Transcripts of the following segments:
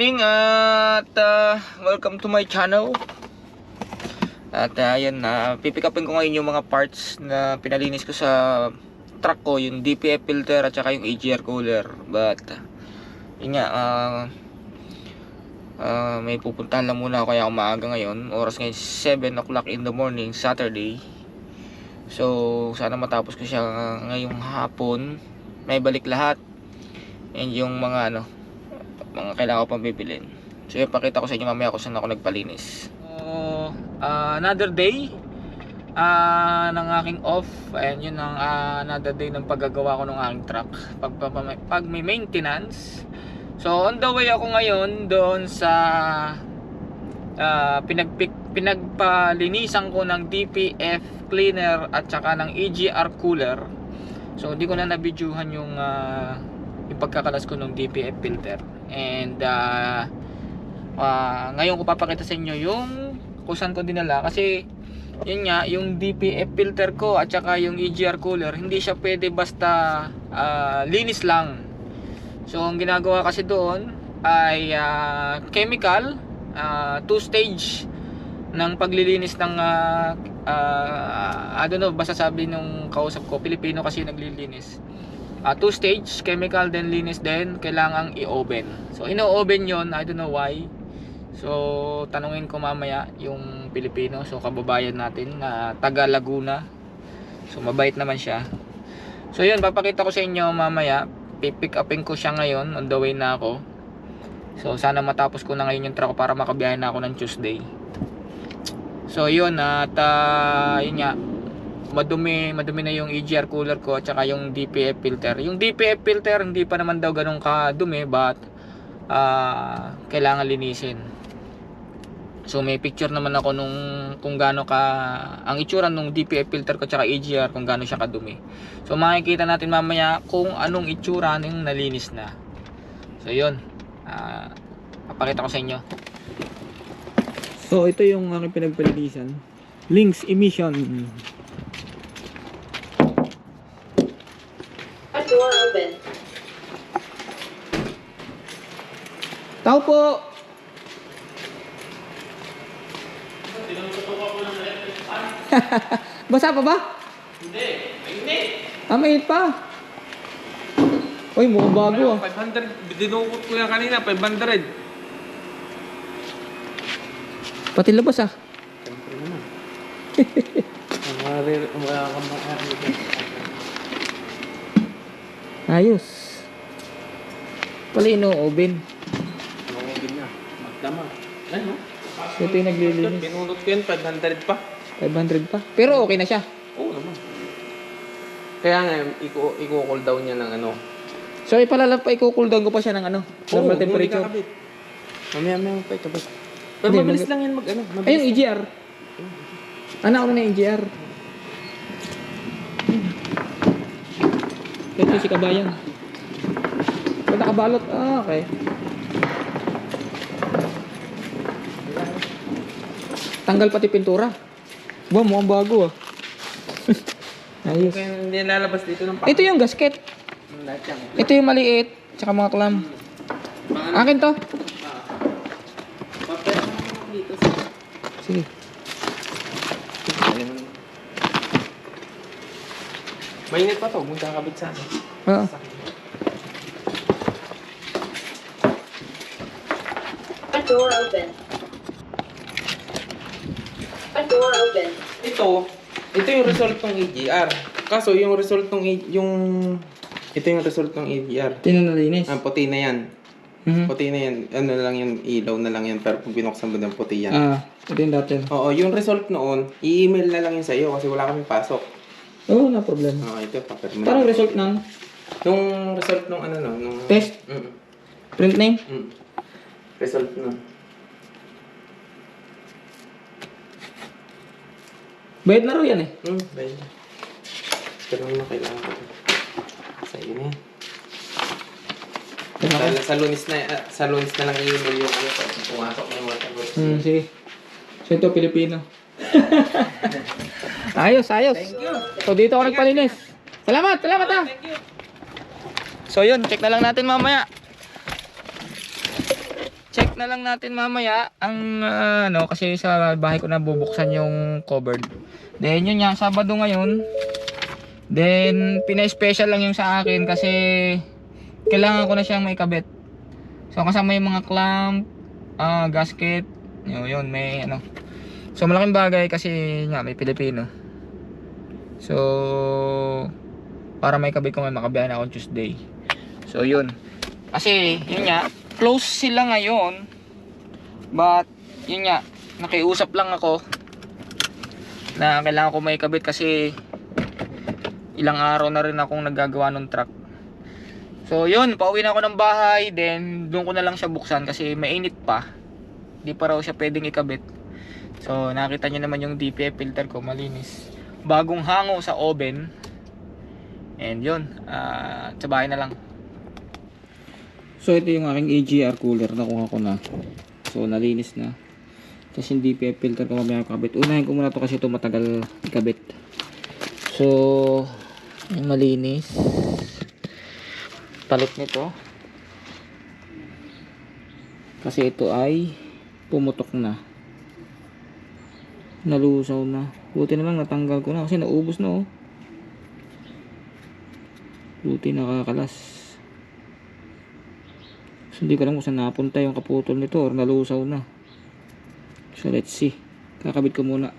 morning at uh, welcome to my channel. At uh, ayan, uh, pipick upin ko ngayon yung mga parts na pinalinis ko sa truck ko, yung DPF filter at saka yung AGR cooler. But, uh, yun nga, uh, uh, may pupuntahan lang muna ako kaya umaga ngayon. Oras ngayon 7 o'clock in the morning, Saturday. So, sana matapos ko siya ngayong hapon. May balik lahat. And yung mga ano, mga kailangan ko pang bibilin. So, yun, pakita ko sa inyo mamaya kung saan ako nagpalinis. So, uh, another day uh, ng aking off. Ayan, yun ang uh, another day ng paggagawa ko ng aking truck. Pag, pag, pag may maintenance. So, on the way ako ngayon doon sa uh, pinagpik, pinagpalinisan ko ng DPF cleaner at saka ng EGR cooler. So, hindi ko na nabidyuhan yung uh, yung pagkakalas ko ng DPF filter. And uh, uh, ngayon ko papakita sa inyo yung kung ko dinala kasi yun nga, yung DPF filter ko at saka yung EGR cooler, hindi siya pwede basta uh, linis lang. So, ang ginagawa kasi doon ay uh, chemical, uh, two stage ng paglilinis ng uh, uh, I don't know, basta sabi nung kausap ko, Pilipino kasi naglilinis. Uh, two stage, chemical then linis din, kailangang i-oven. So, ino-oven yon I don't know why. So, tanungin ko mamaya yung Pilipino, so kababayan natin na taga Laguna. So, mabait naman siya. So, yun, papakita ko sa inyo mamaya. Pipick upin ko siya ngayon, on the way na ako. So, sana matapos ko na ngayon yung truck para makabiyahe na ako ng Tuesday. So, yun, at uh, yun nga, madumi, madumi na yung EGR cooler ko at saka yung DPF filter. Yung DPF filter, hindi pa naman daw ganun kadumi, but uh, kailangan linisin. So may picture naman ako nung kung gaano ka ang itsura nung DPF filter ko tsaka EGR kung gaano siya kadumi. So makikita natin mamaya kung anong itsura ng nalinis na. So yun. Uh, papakita ko sa inyo. So ito yung aking pinagpalinisan. Links emission. Door open. Tao po. Basa pa ba? Hindi, mainit. Ah, mainit pa. Uy, mukhang bago ah. 500, dinukot ko yan kanina, 500. Pati labas ah. Siyempre naman. Ang Ayos. Pala ino-oven. Nangungin na. Magdama. Ano? Ito yung naglilinis. Binulot ko yan, 500 pa. 500 pa. Pero okay na siya. Oo naman. Kaya nga, iko, iko-cool down niya ng ano. So, ipalalap pa, i-cool down ko pa siya ng ano, normal Oo, temperature. kakabit. Mamaya, mamaya pa ikabit. Pero mabilis lang yan mag ano. Mabilis yung EGR. Ano ako na yung EGR? Ito si Kabayan. Ito nakabalot. Ah, okay. Tanggal pati pintura. Ba, mukhang bago ah. Ayos. Hindi lalabas dito ng Ito yung gasket. Ito yung maliit. Tsaka mga clam. Akin to. Dito. Sige. Mainit pa to, huwag mong kakabit sa ano. Oo. A door open. A door open. Ito, ito yung result ng AGR. Kaso yung result ng yung ito yung result ng AGR. Ito yung nalinis. Ah, puti na yan. Mhm. Puti na yan. Ano lang yan, ilaw na lang yan. Pero pag binuksan mo ng puti yan. Ah, ito yung dati. Oo, yung result noon, i-email na lang yun sa'yo kasi wala kaming pasok. Oo, oh, na problema. Oo, ito, papel mo. Parang result ng Nung result nung ano no, nung... Test? Mm, print name. mm. Result nun. Bayad na raw yan eh. Hmm, bayan. Pero ano kailangan ko. Sa iyo na yan. Ito na. Sa, sa lunis na, ah, sa lunis na lang i-email yung ano, pag pumasok na yung water. Hmm, sige. So ito, Pilipino. ayos, ayos. So dito ako nagpalinis. Salamat, salamat ah. So yun, check na lang natin mamaya. na lang natin mamaya ang ah, ano kasi sa bahay ko na bubuksan yung covered. Then yun nga, Sabado ngayon. Then pina-special lang yung sa akin kasi kailangan ko na siyang may kabit. So kasama yung mga clamp, ah, gasket, yun, yun may ano. So malaking bagay kasi nga may Pilipino. So para may kabit ko may makabiyahe na ako Tuesday. So yun. Kasi yun nga, close sila ngayon. But yun nga, nakiusap lang ako na kailangan ko may kabit kasi ilang araw na rin akong naggagawa ng truck. So yun, pauwi na ako ng bahay, then doon ko na lang siya buksan kasi mainit pa. Di pa raw siya pwedeng ikabit. So nakita niyo naman yung DPF filter ko, malinis. Bagong hango sa oven. And yun, ah, sa na lang. So ito yung aking AGR cooler, nakuha ko na. So nalinis na. Tapos yung DPF filter ko mamaya kabit. Unahin ko muna to kasi ito matagal ikabit. So, yung malinis. Palit nito. Kasi ito ay pumutok na. Nalusaw na. Buti na lang natanggal ko na kasi naubos na oh. Buti nakakalas. So, hindi ko alam kung saan napunta yung kaputol nito or nalusaw na. So let's see. Kakabit ko muna.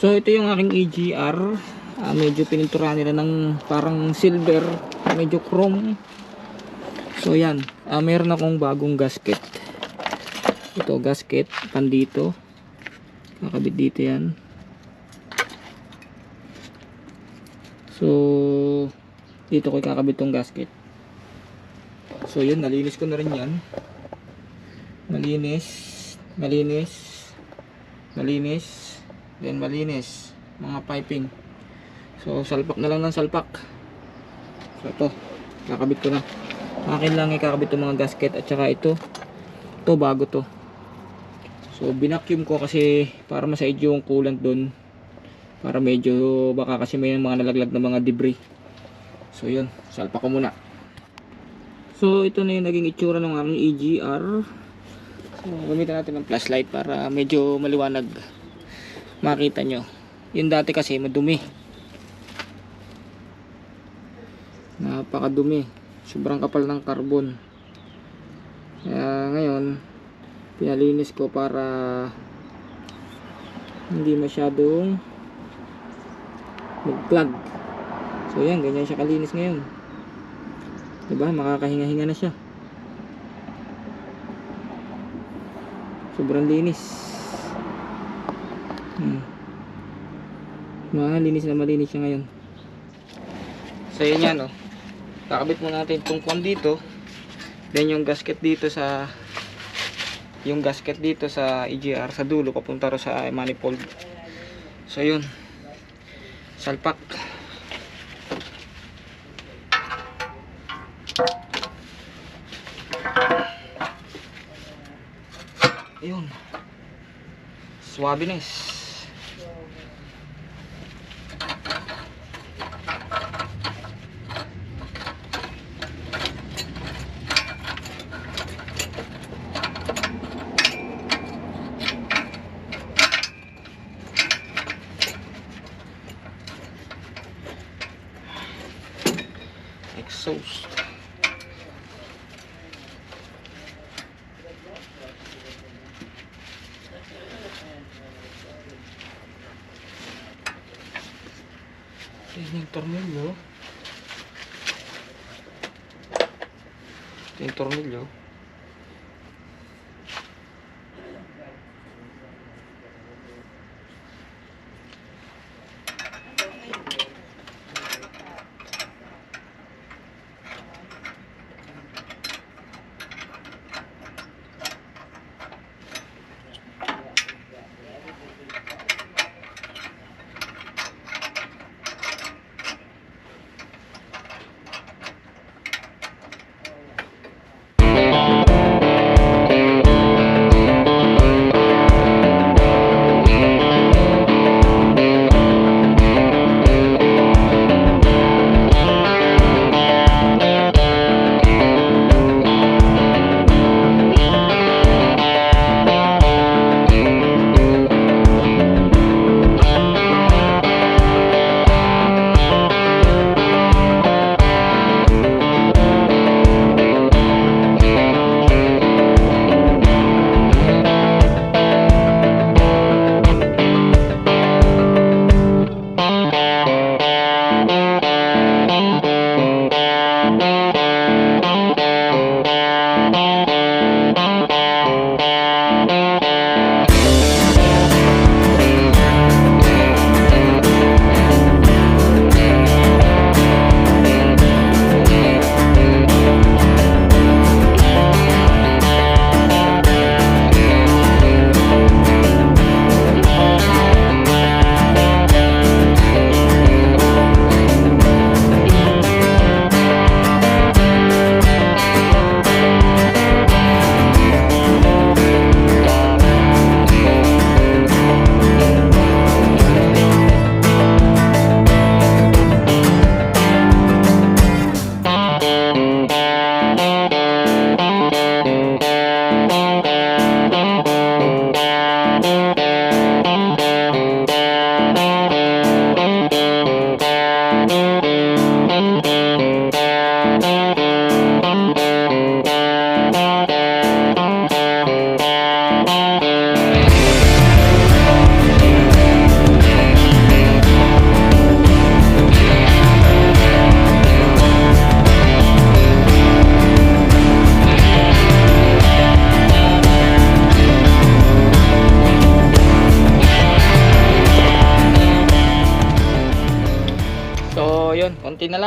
So ito yung aking AGR. Ah, medyo pininturahan nila ng parang silver, medyo chrome. So yan, ah, meron akong bagong gasket. Ito gasket, pandito. Kakabit dito yan. So dito ko kakabit tong gasket. So yun, nalinis ko na rin yan. Malinis malinis malinis then malinis. Mga piping. So salpak na lang ng salpak. So ito kakabit ko na. Akin lang ikakabit itong mga gasket at saka ito. Ito bago to so binacuum ko kasi para masaid yung coolant doon para medyo baka kasi may mga nalaglag na mga debris so yun salpak ko muna so ito na yung naging itsura ng aming EGR So, gamitan natin ng flashlight para medyo maliwanag makita nyo. Yung dati kasi madumi. Napakadumi. Sobrang kapal ng carbon. Kaya ngayon, pinalinis ko para hindi masyadong mag-plug. So yan, ganyan siya kalinis ngayon. Diba? Makakahinga-hinga na siya. sobrang linis hmm. malinis na malinis siya ngayon so yun yan oh. kakabit mo natin itong kwan dito then yung gasket dito sa yung gasket dito sa EGR sa dulo papunta ro sa manifold so yun salpak Ayun. Suabeness. Exhaust. Yan yung tornilyo. Ito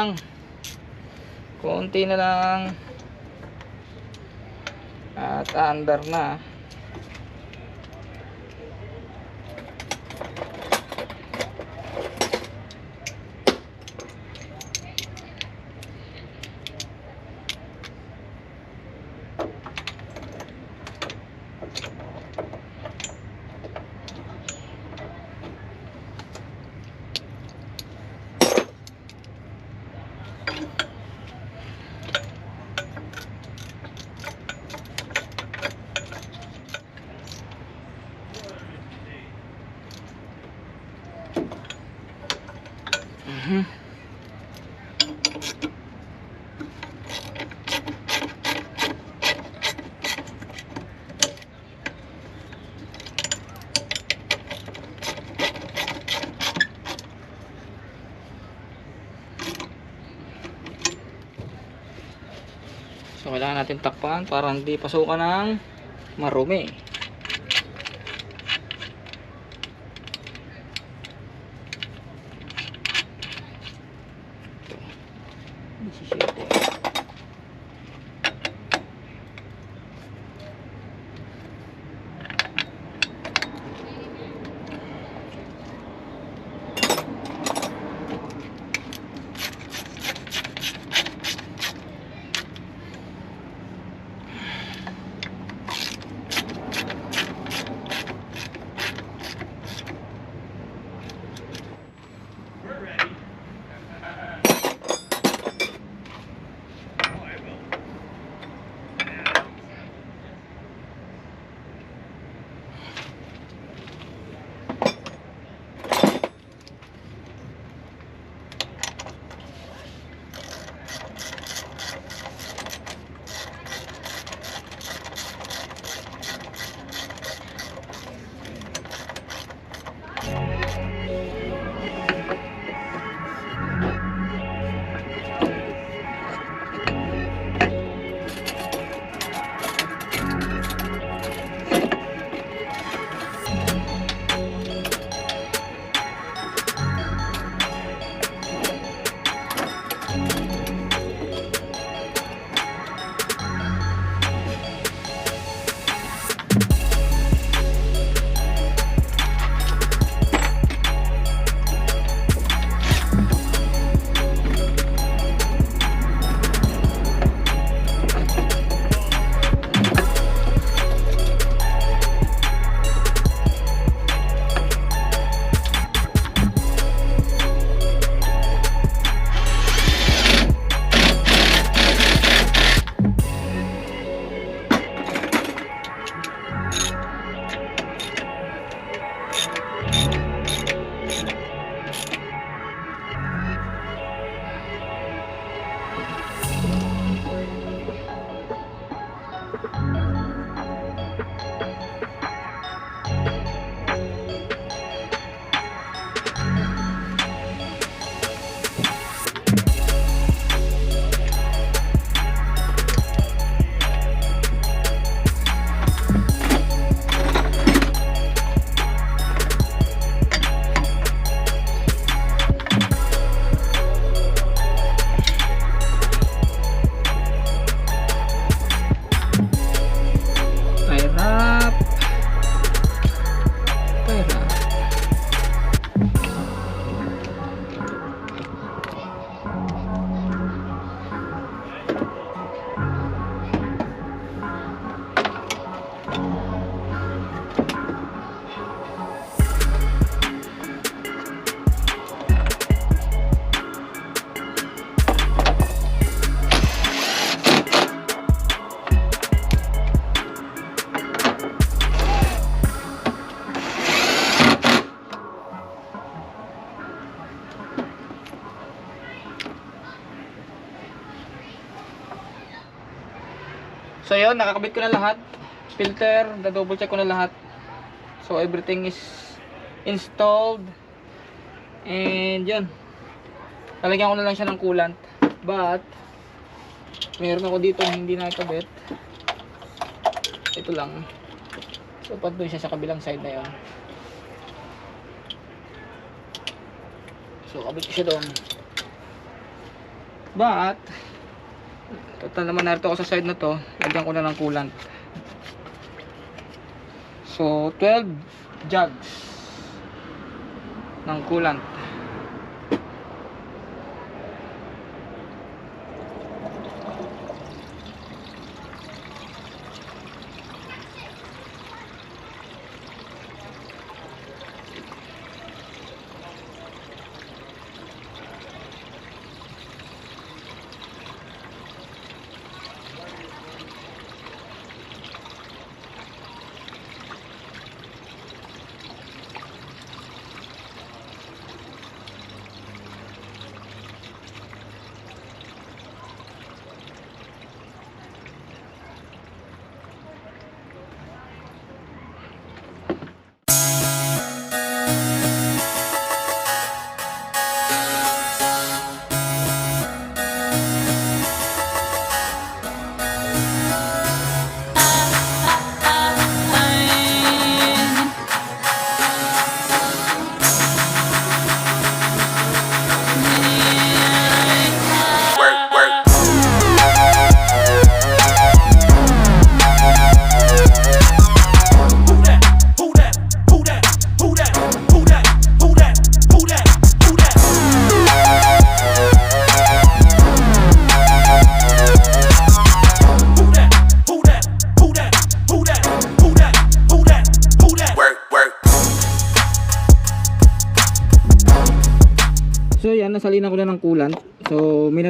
lang. Konti na lang. At under na Natin takpan para hindi pasukan ng marumi. Ito. 17. Yun, nakakabit ko na lahat. Filter, na-double check ko na lahat. So everything is installed. And yun. Lalagyan ko na lang siya ng coolant. But, meron ako dito hindi nakakabit. Ito lang. So pag doon siya sa kabilang side na yun. So kabit ko siya doon. But, total naman narito ako sa side na to, lagyan ko na ng coolant. So, 12 jugs ng coolant.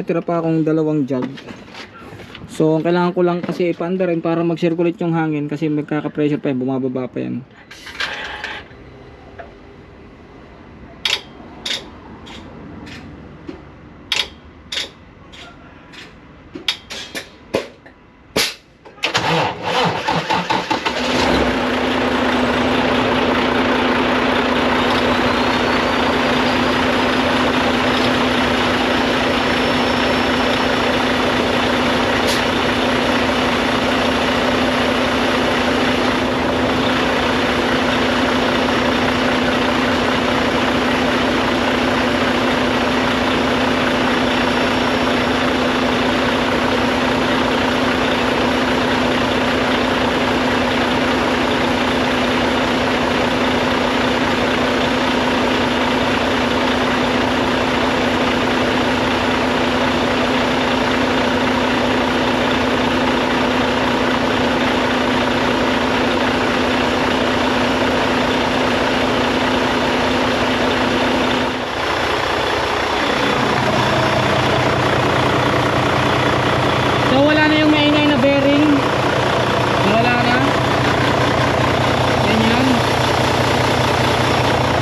Natira pa akong dalawang jug. So ang kailangan ko lang kasi ipaanda rin para mag-circulate yung hangin kasi magkaka-pressure pa yan, bumababa pa yan.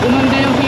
Umanda yung